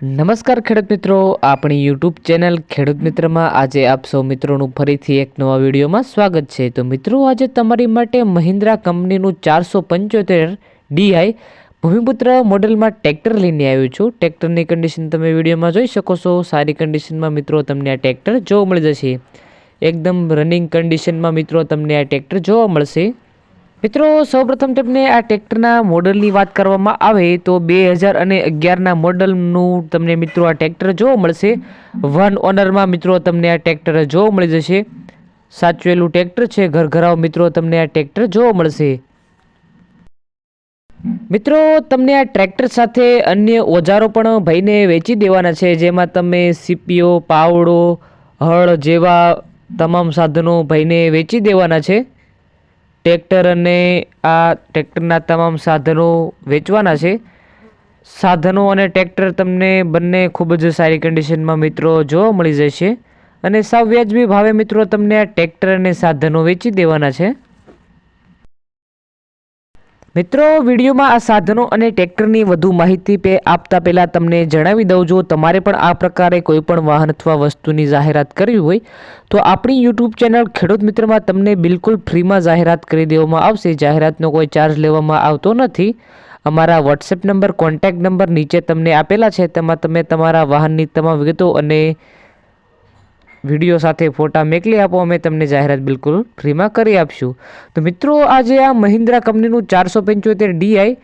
નમસ્કાર ખેડૂત મિત્રો, આપણી યુટ્યુબ ચેનલ ખેડૂત મિત્રમાં આજે આપ સૌ મિત્રોનું ફરીથી એક નવા વિડીયોમાં સ્વાગત છે. તો મિત્રો, આજે તમારી માટે મહિન્દ્રા કંપનીનું ચારસો પંચોતેર ડીઆઈ ભૂમિપુત્ર મોડેલમાં ટ્રેક્ટર લઈને આવ્યો છું. ટ્રેક્ટરની કન્ડિશન તમે વિડીયોમાં જોઈ શકો છો. સારી કન્ડિશનમાં મિત્રો તમને આ ટ્રેક્ટર જોવા મળી જશે. એકદમ રનિંગ કન્ડિશનમાં મિત્રો તમને આ ટ્રેક્ટર જોવા મળશે. મિત્રો, સૌપ્રથમ તમને આ ટ્રેક્ટરના મોડલની વાત કરવામાં આવે તો બે હજાર અને અગિયારના મોડલનું તમને મિત્રો આ ટ્રેક્ટર જોવા મળશે. વન ઓનરમાં મિત્રો તમને આ ટ્રેક્ટર જોવા મળી જશે. સાચવેલું ટ્રેક્ટર છે ઘરઘરાવ મિત્રો તમને આ ટ્રેક્ટર જોવા મળશે. મિત્રો, તમને આ ટ્રેક્ટર સાથે અન્ય ઓજારો પણ ભાઈને વેચી દેવાના છે, જેમાં તમે સીપીઓ, પાવડો, હળ જેવા તમામ સાધનો ભાઈને વેચી દેવાના છે. ટ્રેક્ટર અને આ ટ્રેક્ટરના તમામ સાધનો વેચવાના છે. સાધનો અને ટ્રેક્ટર તમને બંને ખૂબ જ સારી કન્ડિશનમાં મિત્રો જોવા મળી જશે. અને સાવ વ્યાજબી ભાવે મિત્રો તમને આ ટ્રેક્ટર અને સાધનો વેચી દેવાના છે. મિત્રો, વિડીયોમાં આ સાધનો અને ટ્રેક્ટરની વધુ માહિતી પે આપતા પહેલાં તમને જણાવી દઉં, જો તમારે પણ આ પ્રકારે કોઈપણ વાહન અથવા વસ્તુની જાહેરાત કરવી હોય, તો આપણી યુટ્યુબ ચેનલ ખેડૂત મિત્રમાં તમને બિલકુલ ફ્રીમાં જાહેરાત કરી દેવામાં આવશે. જાહેરાતનો કોઈ ચાર્જ લેવામાં આવતો નથી. અમારા વોટ્સએપ નંબર, કોન્ટેક્ટ નંબર નીચે તમને આપેલા છે. તેમાં તમે તમારા વાહનની તમામ વિગતો અને વીડિયો સાથે ફોટા મોકલી આપો, અમે તમને જાહેરાત બિલકુલ ફ્રીમાં કરી આપશું. તો મિત્રો, આજે આ મહિન્દ્રા કંપનીનું ચારસો પંચોતેર ડીઆઈ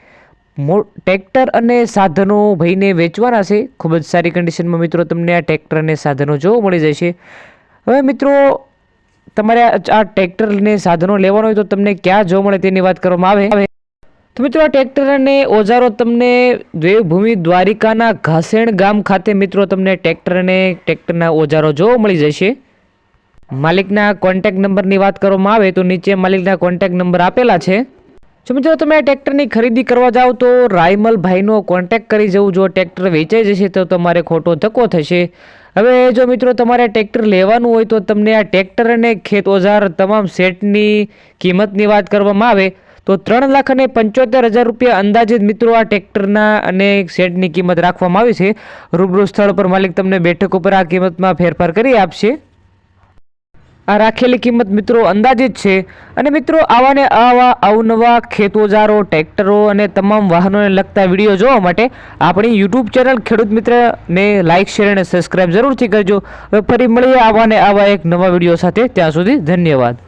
મો, ટ્રેક્ટર અને સાધનો ભાઈને વેચવાના છે. ખૂબ જ સારી કન્ડિશનમાં મિત્રો, તમને આ ટ્રેક્ટર અને સાધનો જોવા મળી જશે. હવે મિત્રો, તમારે આ ટ્રેક્ટર અને સાધનો લેવાનો હોય તો તમને ક્યાં જોવા મળે તેની વાત કરવામાં આવે. તો મિત્રો આ ટ્રેક્ટર અને ઓજારો તમને દેવભૂમિ દ્વારિકાના ઘાસેણ ગામ ખાતે મિત્રો તમને ટ્રેક્ટર અને ટ્રેક્ટરના ઓજારો જોવા મળી જશે. માલિકના કોન્ટેક નંબરની વાત કરવામાં આવે તો નીચે માલિકના કોન્ટેક નંબર આપેલા છે. જો મિત્રો તમે આ ટ્રેક્ટરની ખરીદી કરવા જાઓ તો રાયમલભાઈનો ભાઈનો કોન્ટેક્ટ કરી જવું જો ટ્રેક્ટર વેચાઈ જશે તો તમારે ખોટો ધક્કો થશે. હવે જો મિત્રો તમારે ટ્રેક્ટર લેવાનું હોય તો તમને આ ટ્રેક્ટર અને ખેત ઓજાર તમામ સેટની કિંમતની વાત કરવામાં આવે. તો ત્રણ લાખ અને પંચોતેર હજાર રૂપિયા અંદાજિત મિત્રો આ ટ્રેક્ટરના અને શેડની કિંમત રાખવામાં આવી છે. રૂબરૂ સ્થળ પર માલિક તમને બેઠક ઉપર આ કિંમતમાં ફેરફાર કરી આપશે. આ રાખેલી કિંમત મિત્રો અંદાજિત છે અને મિત્રો આવાને આવા અવનવા ખેતોજારો, ટ્રેક્ટરો અને તમામ વાહનોને લગતા વીડિયો જોવા માટે આપણી યુટ્યુબ ચેનલ ખેડૂત મિત્રને લાઇક શેર અને સબસ્ક્રાઇબ જરૂરથી કરજો. હવે ફરી મળીએ આવાને આવા એક નવા વીડિયો સાથે. ત્યાં સુધી ધન્યવાદ.